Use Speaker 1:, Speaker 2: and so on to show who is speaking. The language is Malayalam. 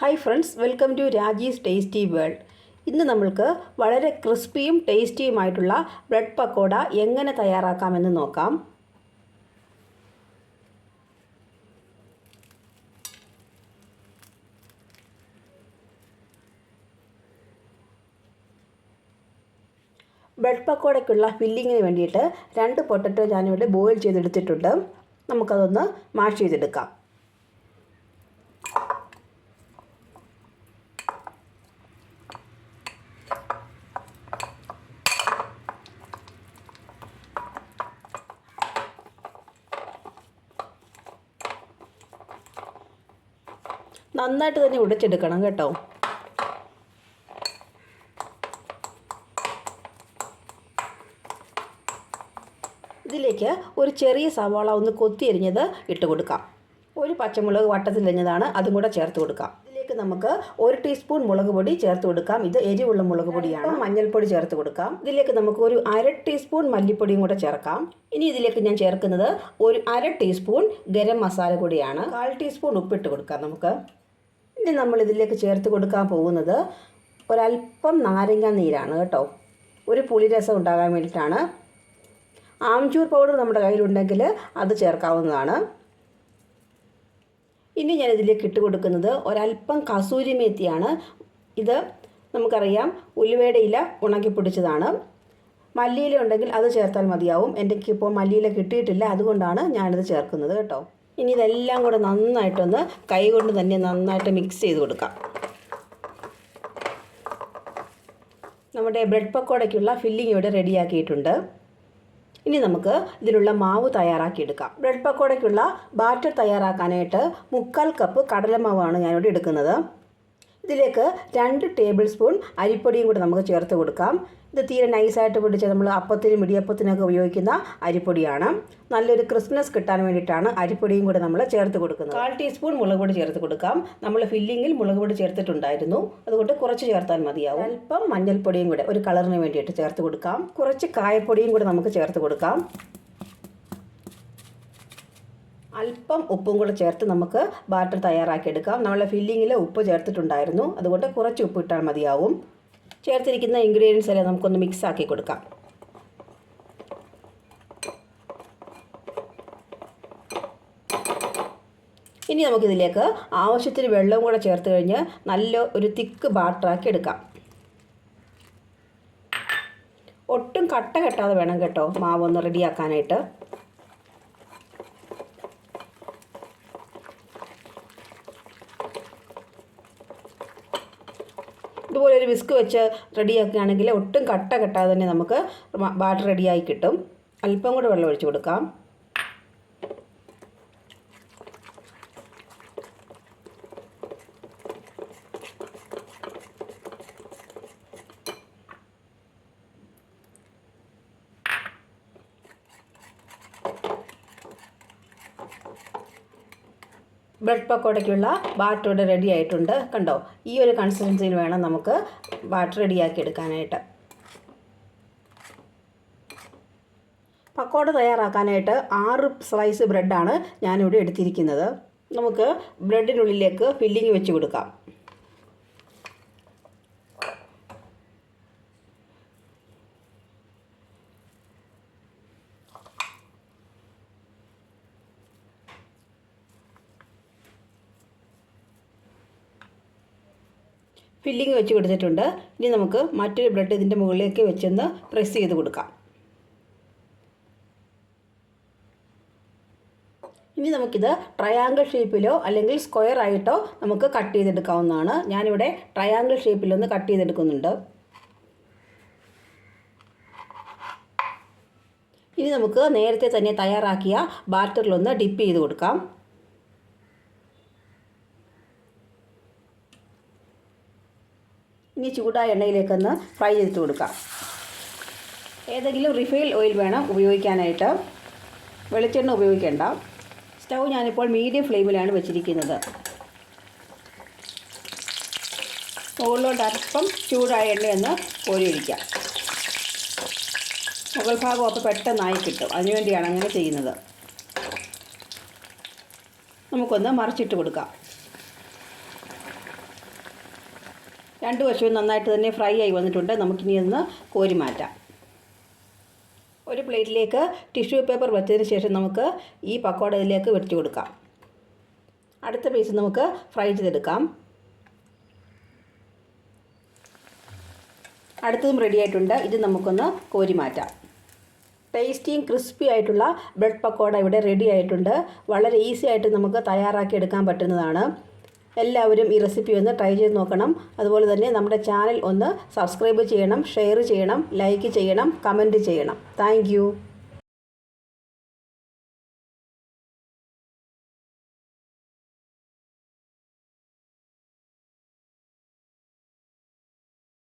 Speaker 1: Hi friends welcome to Raji's tasty world ഇന്ന് നമ്മൾക്ക് വളരെ ക്രിസ്പിയും ടേസ്റ്റിയുമായിട്ടുള്ള ബ്രെഡ് പക്കോട എങ്ങനെ തയ്യാറാക്കാമെന്ന് നോക്കാം. ബ്രെഡ് പക്കോടയ്ക്കുള്ള ഫില്ലിങ്ങിന് വേണ്ടിയിട്ട് രണ്ട് പൊട്ടറ്റോ ഞാനിവിടെ ബോയിൽ ചെയ്തെടുത്തിട്ടുണ്ട്. നമുക്കതൊന്ന് മാഷ് ചെയ്തെടുക്കാം. നന്നായിട്ട് തന്നെ ഉടച്ചെടുക്കണം കേട്ടോ. ഇതിലേക്ക് ഒരു ചെറിയ സവാള ഒന്ന് കൊത്തിയരിഞ്ഞത് ഇട്ട് കൊടുക്കാം. ഒരു പച്ചമുളക് വട്ടത്തിലരിഞ്ഞതാണ് അതും കൂടെ ചേർത്ത് കൊടുക്കാം. ഇതിലേക്ക് നമുക്ക് ഒരു ടീസ്പൂൺ മുളക് പൊടി ചേർത്ത് കൊടുക്കാം. ഇത് എരിവുള്ള മുളക് പൊടിയാണ്. മഞ്ഞൾപ്പൊടി ചേർത്ത് കൊടുക്കാം. ഇതിലേക്ക് നമുക്ക് ഒരു അര ടീസ്പൂൺ മല്ലിപ്പൊടിയും കൂടെ ചേർക്കാം. ഇനി ഇതിലേക്ക് ഞാൻ ചേർക്കുന്നത് ഒരു അര ടീസ്പൂൺ ഗരം മസാല കൂടിയാണ് കാൽ ടീസ്പൂൺ ഉപ്പിട്ട് കൊടുക്കാം നമുക്ക്. ഇനി നമ്മൾ ഇതിലേക്ക് ചേർത്ത് കൊടുക്കാൻ പോകുന്നത് ഒരല്പം നാരങ്ങ നീരാണ് കേട്ടോ. ഒരു പുളിരസം ഉണ്ടാകാൻ വേണ്ടിയിട്ടാണ്. ആംചൂർ പൗഡർ നമ്മുടെ കയ്യിലുണ്ടെങ്കിൽ അത് ചേർക്കാവുന്നതാണ്. ഇനി ഞാൻ ഇതിലേക്ക് ഇട്ട് കൊടുക്കുന്നത് ഒരല്പം കസൂരി മേത്തിയാണ്. ഇത് നമുക്കറിയാം ഉലുവയുടെ ഇല ഉണക്കി പൊടിച്ചതാണ്. മല്ലിയില ഉണ്ടെങ്കിൽ അത് ചേർത്താൽ മതിയാവും. എന്റെ എനിക്കിപ്പോൾ മല്ലിയില കിട്ടിയിട്ടില്ല. അതുകൊണ്ടാണ് ഞാനിത് ചേർക്കുന്നത് കേട്ടോ. ഇനി ഇതെല്ലാം കൂടെ നന്നായിട്ടൊന്ന് കൈകൊണ്ട് തന്നെ നന്നായിട്ട് മിക്സ് ചെയ്ത് കൊടുക്കാം. നമ്മുടെ ബ്രെഡ് പക്കോടയ്ക്കുള്ള ഫില്ലിംഗ് ഇവിടെ റെഡിയാക്കിയിട്ടുണ്ട്. ഇനി നമുക്ക് ഇതിലുള്ള മാവ് തയ്യാറാക്കിയെടുക്കാം. ബ്രെഡ് പക്കോടയ്ക്കുള്ള ബാറ്റർ തയ്യാറാക്കാനായിട്ട് മുക്കാൽ കപ്പ് കടലമാവാണ് ഞാനിവിടെ എടുക്കുന്നത്. ഇതിലേക്ക് രണ്ട് ടേബിൾ സ്പൂൺ അരിപ്പൊടിയും കൂടെ നമുക്ക് ചേർത്ത് കൊടുക്കാം. ഇത് തീരെ നൈസായിട്ട് പിടിച്ച് നമ്മൾ അപ്പത്തിനും ഇടിയപ്പത്തിനൊക്കെ ഉപയോഗിക്കുന്ന അരിപ്പൊടിയാണ്. നല്ലൊരു ക്രിസ്മസ് കിട്ടാൻ വേണ്ടിയിട്ടാണ് അരിപ്പൊടിയും കൂടെ നമ്മൾ ചേർത്ത് കൊടുക്കുന്നത്. കാൽ ടീസ്പൂൺ മുളക് പൊടി ചേർത്ത് കൊടുക്കാം. നമ്മൾ ഫില്ലിങ്ങിൽ മുളക് പൊടി ചേർത്തിട്ടുണ്ടായിരുന്നു. അതുകൊണ്ട് കുറച്ച് ചേർത്താൽ മതിയാവും. അല്പം മഞ്ഞൾപ്പൊടിയും കൂടെ ഒരു കളറിന് വേണ്ടിയിട്ട് ചേർത്ത് കൊടുക്കാം. കുറച്ച് കായപ്പൊടിയും കൂടെ നമുക്ക് ചേർത്ത് കൊടുക്കാം. അല്പം ഉപ്പും കൂടെ ചേർത്ത് നമുക്ക് ബാറ്റർ തയ്യാറാക്കിയെടുക്കാം. നമ്മളെ ഫില്ലിങ്ങിൽ ഉപ്പ് ചേർത്തിട്ടുണ്ടായിരുന്നു. അതുകൊണ്ട് കുറച്ച് ഉപ്പ് ഇട്ടാൽ മതിയാവും. ചേർത്തിരിക്കുന്ന ഇൻഗ്രീഡിയൻസ് എല്ലാം നമുക്കൊന്ന് മിക്സ് ആക്കി കൊടുക്കാം. ഇനി നമുക്കിതിലേക്ക് ആവശ്യത്തിന് വെള്ളവും കൂടെ ചേർത്ത് കഴിഞ്ഞ് നല്ല ഒരു തിക്ക് ബാറ്ററാക്കി എടുക്കാം. ഒട്ടും കട്ട കെട്ടാതെ വേണം കേട്ടോ മാവൊന്ന് റെഡിയാക്കാനായിട്ട് ഇതുപോലെ ഒരു വിസ്ക് വെച്ച് റെഡിയാക്കുകയാണെങ്കിൽ ഒട്ടും കട്ട കെട്ടാതെ തന്നെ നമുക്ക് ബാറ്റർ റെഡിയായി കിട്ടും. അല്പം കൂടെ വെള്ളം ഒഴിച്ച് കൊടുക്കാം. ബ്രെഡ് പക്കോടയ്ക്കുള്ള ബാറ്റർ ഇവിടെ റെഡി ആയിട്ടുണ്ട്. കണ്ടോ? ഈ ഒരു കൺസിസ്റ്റൻസിയിൽ വേണം നമുക്ക് ബാറ്റർ റെഡിയാക്കി എടുക്കാനായിട്ട്. പക്കോട തയ്യാറാക്കാനായിട്ട് ആറ് സ്ലൈസ് ബ്രെഡാണ് ഞാനിവിടെ എടുത്തിരിക്കുന്നത്. നമുക്ക് ബ്രെഡിനുള്ളിലേക്ക് ഫില്ലിങ് വെച്ച് കൊടുക്കാം. ഫില്ലിങ് വെച്ച് കൊടുത്തിട്ടുണ്ട്. ഇനി നമുക്ക് മറ്റൊരു ബ്രെഡ് ഇതിന്റെ മുകളിലേക്ക് വെച്ചൊന്ന് പ്രസ് ചെയ്ത് കൊടുക്കാം. ഇനി നമുക്കിത് ട്രയാങ്കിൾ ഷേപ്പിലോ അല്ലെങ്കിൽ സ്ക്വയർ ആയിട്ടോ നമുക്ക് കട്ട് ചെയ്തെടുക്കാവുന്നതാണ്. ഞാനിവിടെ ട്രയാങ്കിൾ ഷേപ്പിലൊന്ന് കട്ട് ചെയ്തെടുക്കുന്നുണ്ട്. ഇനി നമുക്ക് നേരത്തെ തന്നെ തയ്യാറാക്കിയ ബാറ്ററിലൊന്ന് ഡിപ്പ് ചെയ്ത് കൊടുക്കാം. ഇനി ചൂടായ എണ്ണയിലേക്കൊന്ന് ഫ്രൈ ചെയ്തിട്ട് കൊടുക്കാം. ഏതെങ്കിലും റിഫൈൽ ഓയിൽ വേണം ഉപയോഗിക്കാനായിട്ട്. വെളിച്ചെണ്ണ ഉപയോഗിക്കേണ്ട. സ്റ്റൗ ഞാനിപ്പോൾ മീഡിയം ഫ്ലെയിമിലാണ് വെച്ചിരിക്കുന്നത്. മുകളിലോട്ട് അല്പം ചൂടായ എണ്ണയൊന്ന് കോരി ഒഴിക്കാം മുകൾ ഭാഗം അപ്പോൾ പെട്ടെന്നായി കിട്ടും. അതിനുവേണ്ടിയാണ് അങ്ങനെ ചെയ്യുന്നത്. നമുക്കൊന്ന് മറിച്ചിട്ട് കൊടുക്കാം. രണ്ട് വശവും നന്നായിട്ട് തന്നെ ഫ്രൈ ആയി വന്നിട്ടുണ്ട്. നമുക്കിനി ഒന്ന് കോരി മാറ്റാം. ഒരു പ്ലേറ്റിലേക്ക് ടിഷ്യൂ പേപ്പർ വെച്ചതിന് ശേഷം നമുക്ക് ഈ പക്കോട ഇതിലേക്ക് വെടിച്ചു കൊടുക്കാം. അടുത്ത പീസ് നമുക്ക് ഫ്രൈ ചെയ്തെടുക്കാം. അടുത്തതും റെഡി ആയിട്ടുണ്ട്. ഇത് നമുക്കൊന്ന് കോരി മാറ്റാം. ടേസ്റ്റിയും ക്രിസ്പി ആയിട്ടുള്ള ബ്രെഡ് പക്കോട ഇവിടെ റെഡി ആയിട്ടുണ്ട്. വളരെ ഈസി ആയിട്ട് നമുക്ക് തയ്യാറാക്കി എടുക്കാൻ പറ്റുന്നതാണ്. എല്ലാവരും ഈ റെസിപ്പി ഒന്ന് ട്രൈ ചെയ്ത് നോക്കണം. അതുപോലെ തന്നെ നമ്മുടെ ചാനൽ ഒന്ന് സബ്സ്ക്രൈബ് ചെയ്യണം ഷെയർ ചെയ്യണം ലൈക്ക് ചെയ്യണം കമന്റ് ചെയ്യണം. താങ്ക്